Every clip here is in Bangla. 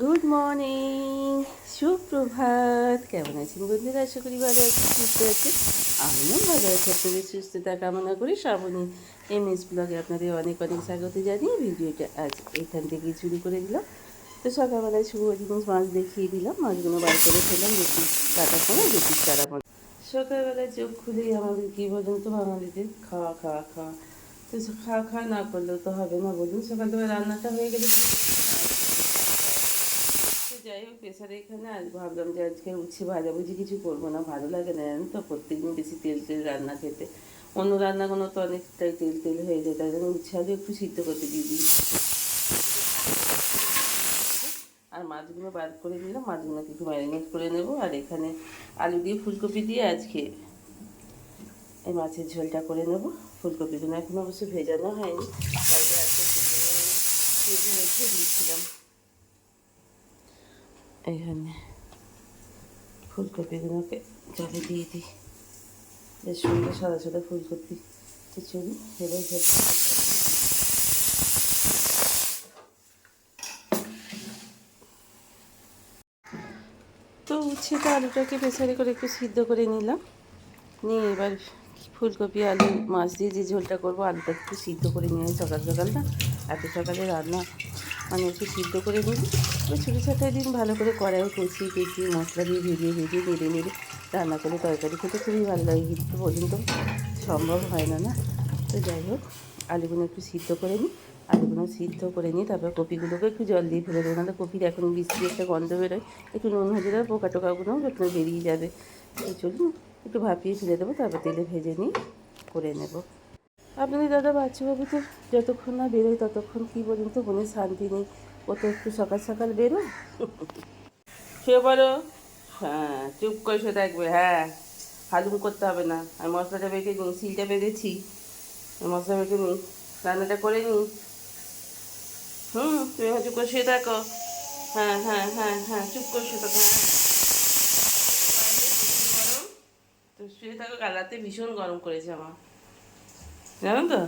গুড মর্নিং সুপ্রভাত। কেমন আছেন বন্ধুরা? আশা করি ভালো আছি সুস্থ আছে আমিও ভালো আছি। আপনাদের সুস্থতা কামনা করি শ্রাবণী এম এস ব্লগে আপনাদের অনেক অনেক স্বাগত জানিয়ে ভিডিওটা আজ এখান থেকেই শুরু করে দিলাম। তো সকালবেলায় শুভ জিনিস মাছ দেখিয়ে দিলাম। মাছগুলো বার করে ফেলাম বেশি কাটা সময় চারা মাছ। সকালবেলায় চোখ খুলেই আমাদের কী বলুন তো বাঙালিদের? খাওয়া খাওয়া খাওয়া। তো খাওয়া খাওয়া না করলেও তো হবে না বলুন। সকালবেলা রান্নাটা হয়ে গেলে যাই হোক প্রেশারে এখানে আজ ভাবলাম যে আজকে উচ্ছে ভাজাভুজি কিছু করব না, ভালো লাগে না, জানেন তো? প্রত্যেকদিন বেশি তেল তেল রান্না খেতে। অন্য রান্নাগুলো তো অনেকটাই তেল তেল হয়ে যায়, তাই জন্য উচ্ছে আলু একটু সিদ্ধ করতে দিয়ে দিই। আর মাছগুলো বার করে নিলাম, মাছগুলোকে একটু ম্যারিনেট করে নেব। আর এখানে আলু দিয়ে ফুলকপি দিয়ে আজকে এই মাছের ঝোলটা করে নেব। ফুলকপিগুলো এখন অবশ্য ভেজানো হয়নি কালকে আজকে ভেজে রেখে দিয়েছিলাম। এখানে ফুলকপিগুলোকে জলে দিয়ে দিই। বেশ সুন্দর সাদা সাদা ফুলকপি চলুন এবার ঝোল তো উচ্ছেটা আলুটাকে প্রেসারে করে একটু সিদ্ধ করে নিলাম। নিয়ে এবার ফুলকপি, আলু, মাছ দিয়ে যে ঝোলটা করব আলুটা একটু সিদ্ধ করে নিয়ে সকাল সকালটা। এত সকালে রান্না মানে একটু সিদ্ধ করে নিই। ছোটো ছোটো দিন ভালো করে কড়াইয়ে কষিয়ে কষিয়ে মশলা দিয়ে ভেজিয়ে ভেজিয়ে নেড়ে নেড়ে রান্না করে তরকারি খেতে খুবই ভালো লাগে। কিন্তু পর্যন্ত সম্ভব হয় না না। তো যাই হোক, আলুগুলো একটু সিদ্ধ করে নিই। আলুগুলো সিদ্ধ করে নিই তারপর কপিগুলোকে একটু জল দিয়ে ফেলে দেবো না কপির এখন বৃষ্টি একটা গন্ধ বেরোয়। একটু নুন হয়ে দেবে, পোকা টোকাগুলোও যখন বেরিয়ে যাবে। তো চলুন, একটু ভাপিয়ে ফেলে দেবো, তারপর তেলে ভেজে নিয়ে করে নেব। আপনাদের দাদা বাচ্চাবাবু তো যতক্ষণ না বেরোয় ততক্ষণ কী বলুন তো মনে শান্তি নেই। ও তো একটু সকাল সকাল বেরো শুয়ে পড়ো হ্যাঁ চুপ করে শুয়ে থাকবে হ্যাঁ। হালুম করতে হবে না। আমি মশলাটা বেঁকে নিই সিলটা বেঁধেছি। মশলা বেঁকে নিই রান্নাটা করে নিই। হুম, তুমি চুপ করে শুয়ে থাকো। হ্যাঁ হ্যাঁ হ্যাঁ হ্যাঁ চুপ করে শুয়ে থাকো হ্যাঁ। শুয়ে থাকো, কাল রাতে ভীষণ গরম করেছে আমার। জানো তো?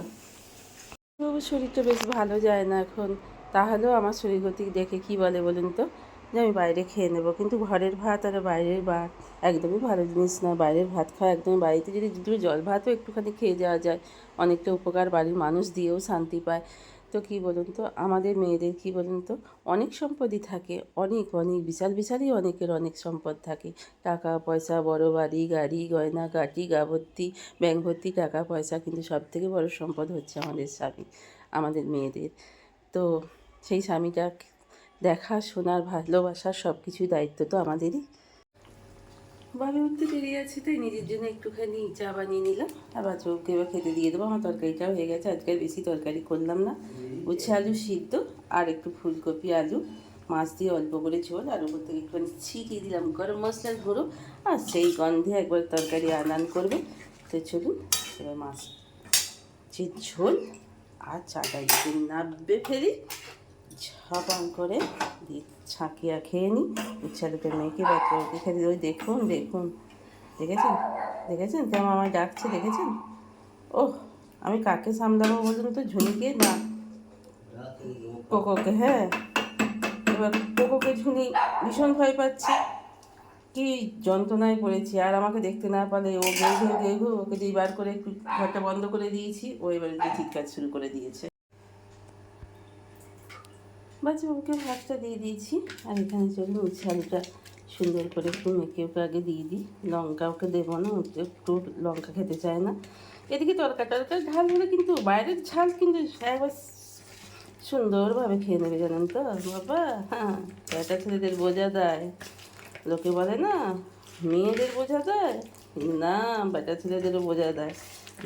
শরীরটা বেশ ভালো যায় না এখন। তাহলেও আমার শরীর গতিক দেখে কি বলে বলুন তো? যে আমি বাইরে খেয়ে নেব। কিন্তু ঘরের ভাত আর বাইরের ভাত একদমই ভালো জিনিস না বাইরের ভাত খাওয়া একদমই বাড়িতে যদি দুটো জল ভাতও একটুখানি খেয়ে যাওয়া যায়, অনেকটা উপকার বাড়ির মানুষ দিয়েও শান্তি পায়। তো কী বলুন তো? আমাদের মেয়েদের কী বলুন তো? অনেক সম্পদই থাকে, অনেক অনেক, বিশাল, বিশালই অনেকের অনেক সম্পদ থাকে। টাকা, পয়সা, বড় বাড়ি, গাড়ি, গয়না গাটি গা ভর্তি ব্যাংক ভর্তি, টাকা, পয়সা কিন্তু সব থেকে বড় সম্পদ হচ্ছে আমাদের স্বামী, আমাদের মেয়েদের। তো সেই স্বামীটা দেখা, শোনার, ভালোবাসার সব কিছুই দায়িত্ব তো আমাদেরই। বাবু উঠতে দেরি আছে, তাই নিজের জন্য একটুখানি চা বানিয়ে নিলাম। আবার চোখকে এবার খেতে দিয়ে দেবো। আমার তরকারিটাও হয়ে গেছে। আজকে বেশি তরকারি করলাম না। উচ্ছে আলু সিদ্ধ আর একটু ফুলকপি আলু। মাছ দিয়ে অল্প করে ঝোল আর উপর থেকে একটুখানি ছিটিয়ে দিলাম গরম মশলার গুঁড়ো। আর সেই গন্ধে একবার তরকারি আনান করবে। তো চলুন, এবার মাছ যে ঝোল, আর চাটা যদি নাববে ফেলি ঝাপান করে দিয়ে ছাঁকিয়া খেয়ে নিই। উচ্ছালুকে মেয়েকে বাচ্চাকে খেতে দিই। ওই দেখুন দেখুন। দেখেছেন? দেখেছেন? কেমন আমায় ডাকছে, দেখেছেন? ওহ, আমি কাকে সামলাবো বলুন তো? ঝুনিকে না। কোকোকে হ্যাঁ। এবার কোকোকে ঝুনি ভীষণ ভয় পাচ্ছে। কি যন্ত্রণায় পড়েছি। আর আমাকে দেখতে না পারলে ও গেউ ঘেউ ওকে যেই বার করে একটু ঘরটা বন্ধ করে দিয়েছি। ও এবারে চিৎকার শুরু করে দিয়েছে। বাচ্চা বাবুকে ভাতটা দিয়ে দিয়েছি, আর এখানে চলুন উচ্ছে আলুটা সুন্দর করে একটু মেখে ওকে আগে দিয়ে দিই। লঙ্কা ওকে দেবো না একটু লঙ্কা খেতে চায় না। এদিকে তরকা টরকার, ঝাল হলে কিন্তু বাইরের ঝাল কিন্তু একবার সুন্দরভাবে খেয়ে নেবে জানেন তো? বাবা হ্যাঁ এটা ছেলেদের বোঝা দেয় লোকে বলে না, মেয়েদের বোঝা দেয় না বেটা ছেলেদেরও বোঝা দেয়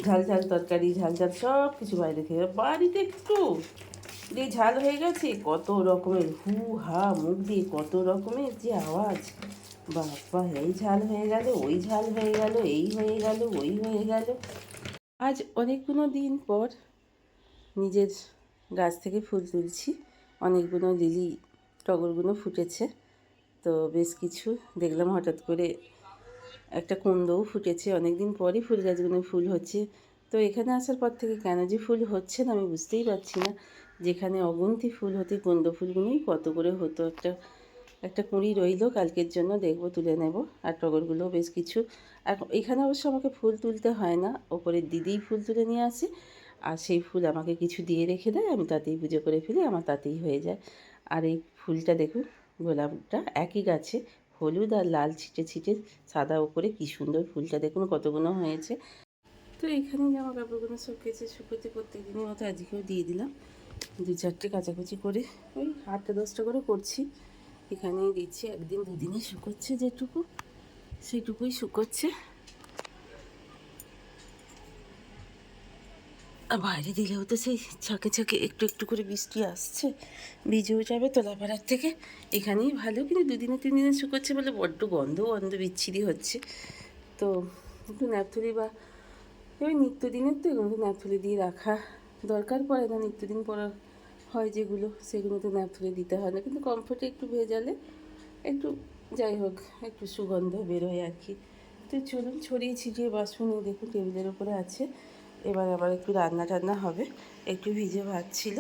ঝাল ঝাল তরকারি, ঝাল ঝাল সব কিছু বাইরে খেয়ে, বাড়িতে একটু দিয়ে ঝাল হয়ে গেছে, কত রকমের হু হা মুখ দিয়ে কত রকমের যে আওয়াজ। বাবা, এই ঝাল হয়ে গেল, ওই ঝাল হয়ে গেল, এই হয়ে গেল, ওই হয়ে গেল। আজ অনেকগুলো দিন পর নিজের গাছ থেকে ফুল তুলছি। অনেকগুলো লিলি টগরগুলো ফুটেছে। তো বেশ কিছু দেখলাম, হঠাৎ করে একটা কুন্দও ফুটেছে। অনেক দিন পরই ফুল গাছগুলো ফুল হচ্ছে। তো এখানে আসার পর থেকে কেন যে ফুল হচ্ছে না আমি বুঝতেই পারছি না। যেখানে অগুন্তি ফুল হতে কুন্দ ফুলগুলি কত করে হতো। একটা একটা কুঁড়ি রইল, কালকের জন্য দেখব, তুলে নেব। আর টগরগুলো বেশ কিছু। এখন এখানে অবশ্য আমাকে ফুল তুলতে হয় না। ওপরের দিদিই ফুল তুলে নিয়ে আসে। আর সেই ফুল আমাকে কিছু দিয়ে রেখে দেয়। আমি তাতেই পুজো করে ফেলি, আমার তাতেই হয়ে যায়। আর এই ফুলটা দেখুন, গোলাপটা একই গাছে, হলুদ আর লাল ছিটে ছিটে সাদা ওপরে কী সুন্দর ফুলটা। দেখুন কতগুলো হয়েছে। তো এখানে জামা কাপড়গুলো সব কেচে শুকোতে প্রত্যেক দিনের মতো আজকেও দিয়ে দিলাম। দু চারটে কাচাকুচি করে ওই আটটা দশটা করে করছি। এখানেই দিচ্ছি একদিন দুদিনে শুকোচ্ছে যেটুকু সেটুকুই শুকোচ্ছে। আর বাইরে দিলেও তো সেই ছাকে ছাকে একটু একটু করে বৃষ্টি আসছে, ভিজেও যাবে তোলাপাড়ার থেকে। এখানেই ভালো, কিন্তু দুদিনে তিন দিনে শুকোচ্ছে বলে বড্ড গন্ধ গন্ধ বিচ্ছিরি হচ্ছে। তো একটু ন্যাপথলি বা, ওই নিত্যদিনের তো এগুলো ন্যাপথলি দিয়ে রাখা দরকার পড়ে না নিত্যদিন পরা হয় যেগুলো, সেগুলো তো ন্যাপথলি দিতে হয় না। কিন্তু কমফোর্টে একটু ভেজালে একটু, যাই হোক, একটু সুগন্ধ বেরোয় আর কি। তো চলুন ছড়িয়ে ছিটিয়ে বাসন দেখুন টেবিলের উপরে আছে। এবার আবার একটু রান্না টান্না হবে। একটু ভিজে ভাত ছিল।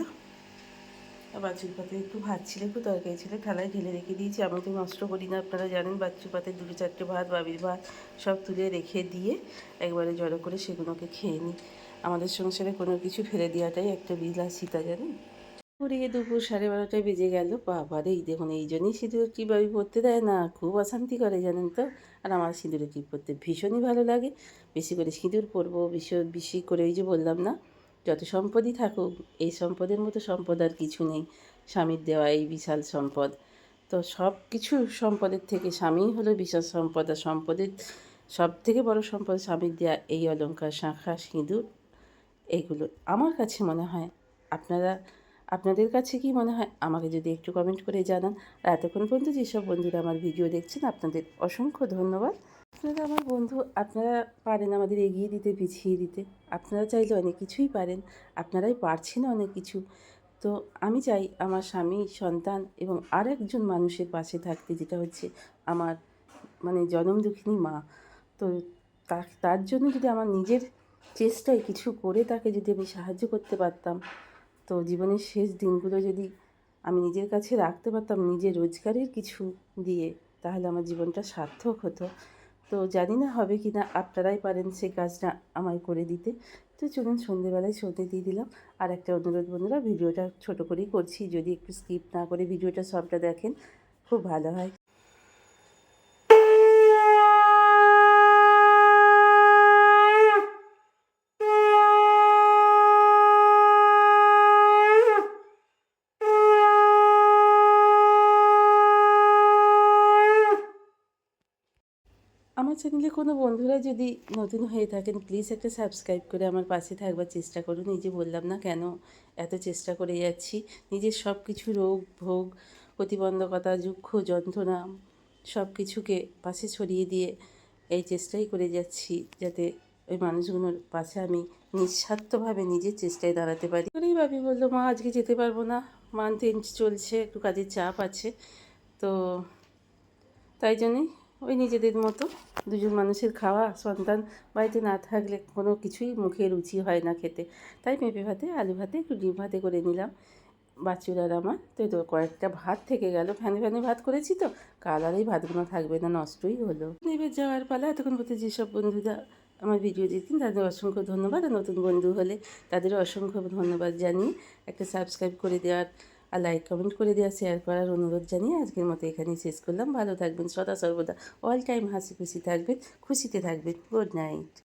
বাছুর পাতে একটু ভাত ছিল, একটু তরকারি ছিল, থালায় ঢেলে রেখে দিয়েছি। আমি তো নষ্ট করি না, আপনারা জানেন বাচ্চুর পাতে দুটো চারটে ভাত, বাবির ভাত সব তুলে রেখে দিয়ে একবারে জড়ো করে সেগুলোকে খেয়ে নিই। আমাদের সংসারে কোনো কিছু ফেলে দেওয়াটাই একটা বিলাসিতা, জানেন? পড়িয়ে দুপুর সাড়ে বারোটায় বেজে গেল বাবারে এই দেখুন, এই জন্যই টিপ আমি পরতে দেয় না, খুব অশান্তি করে, জানেন তো? আর আমার সিঁদুরের টিপ পরতে ভীষণই ভালো লাগে। বেশি করে সিঁদুর পরবো, বেশি বেশি করে ওই যে বললাম না, যত সম্পদই থাকুক, এই সম্পদের মতো সম্পদ আর কিছু নেই। স্বামীর দেওয়া এই বিশাল সম্পদ। তো সব কিছু সম্পদের থেকে স্বামী হলো বিশাল সম্পদ, আর সম্পদের সব থেকে বড় সম্পদ স্বামীর দেওয়া এই অলঙ্কার শাঁখা, সিঁদুর। এইগুলো আমার কাছে মনে হয় আপনারা, আপনাদের কাছে কি মনে হয়? আমাকে যদি একটু কমেন্ট করে জানান। আর এতক্ষণ পর্যন্ত যেসব বন্ধুরা আমার ভিডিও দেখছেন, আপনাদের অসংখ্য ধন্যবাদ। আপনারা আমার বন্ধু, আপনারা পারেন আমাদের এগিয়ে দিতে, পিছিয়ে দিতে। আপনারা চাইলে অনেক কিছুই পারেন, আপনারাই পারছেন অনেক কিছু। তো আমি চাই আমার স্বামী, সন্তান এবং আর একজন মানুষের পাশে থাকতে, যেটা হচ্ছে আমার মানে জনম দুঃখিনী মা। তো তার জন্য যদি আমার নিজের চেষ্টায় কিছু করে তাকে যদি আমি সাহায্য করতে পারতাম, তো জীবনের শেষ দিনগুলো যদি আমি নিজের কাছে রাখতে পারতাম নিজের রোজগারের কিছু দিয়ে, তাহলে আমার জীবনটা সার্থক হতো। তো জানি না হবে কি না আপনারাই পারেন সেই কাজটা আমায় করে দিতে। তো চলুন সন্ধেবেলায় সন্ধে দিয়ে দিলাম। আর একটা অনুরোধ বন্ধুরা, ভিডিওটা ছোট করেই করছি। যদি একটু স্কিপ না করে ভিডিওটা সবটা দেখেন, খুব ভালো হয় আমার চ্যানেলে কোনো বন্ধুরা যদি নতুন হয়ে থাকেন প্লিজ একটা সাবস্ক্রাইব করে আমার পাশে থাকবার চেষ্টা করুন। এই যে বললাম না কেন, এত চেষ্টা করে যাচ্ছি। নিজের সব কিছু রোগ, ভোগ, প্রতিবন্ধকতা, দুঃখ, যন্ত্রণা সব কিছুকে পাশে ছড়িয়ে দিয়ে এই চেষ্টাই করে যাচ্ছি যাতে ওই মানুষগুলোর পাশে আমি নিঃস্বার্থভাবে নিজের চেষ্টায় দাঁড়াতে পারি। করেই ভাবি বলল, মা, আজকে যেতে পারব না। মান্থ চলছে, একটু কাজের চাপ আছে। তো তাই জন্যই ওই নিজেদের মতো দুজন মানুষের খাওয়া, সন্তান বাড়িতে না থাকলে কোনো কিছুই মুখে রুচি হয় না খেতে। তাই পেঁপে ভাতে, আলু ভাতে, একটু ডিম ভাতে করে নিলাম। বাচ্চুরার আমার, তো তো কয়েকটা ভাত থেকে গেল। ফ্যানে ফ্যানে ভাত করেছি তো, কাল আর এই ভাতগুলো থাকবে না, নষ্টই হলো। এবার যাওয়ার পালা, এতক্ষণ পর্যন্ত যেসব বন্ধুরা আমার ভিডিও দেখছেন তাদের অসংখ্য ধন্যবাদ। আর নতুন বন্ধু হলে তাদের অসংখ্য ধন্যবাদ জানিয়ে একটা সাবস্ক্রাইব করে দেওয়ার আর লাইক কমেন্ট করে দেওয়া শেয়ার করার অনুরোধ জানিয়ে আজকের মতো এখানেই শেষ করলাম। ভালো থাকবেন, সদা সর্বদা অল টাইম হাসি খুশি থাকবেন, খুশিতে থাকবেন। Good night